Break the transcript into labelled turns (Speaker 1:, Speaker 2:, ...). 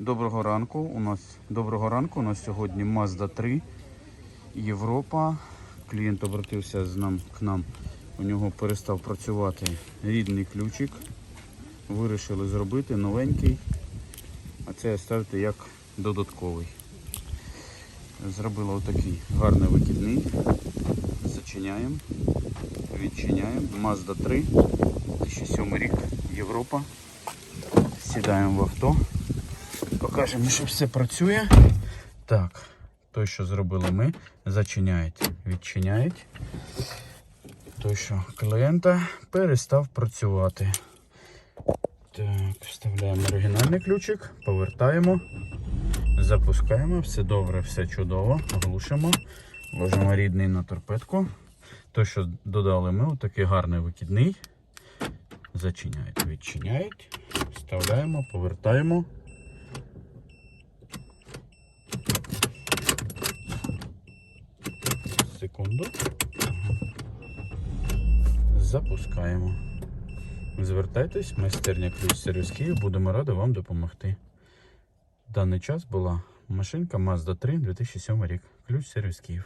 Speaker 1: Доброго ранку. У нас доброго ранку. У нас сьогодні Mazda 3 Європа. Клієнт обратився з нам к нам. У нього перестав працювати рідний ключик. Вирішили зробити новенький, а це ставити як додатковий. Зробили отакий гарний викидний. Зачиняємо, відчиняємо. Mazda 3, 2007 рік, Європа. Сідаємо в авто. Покажемо, що все працює. Так, той, що зробили ми, зачиняють, відчиняють. Той, що клієнта перестав працювати. Так, вставляємо оригінальний ключик, повертаємо, запускаємо, все добре, все чудово, глушимо, ложимо рідний на торпедку. Той, що додали ми, отакий гарний викидний. Зачиняють, відчиняють, вставляємо, повертаємо. Секунду. Запускаємо. Звертайтесь, майстерня ключ сервіс Київ, будемо раді вам допомогти. В даний час була машинка Mazda 3 2007 рік. Ключ сервіс Київ.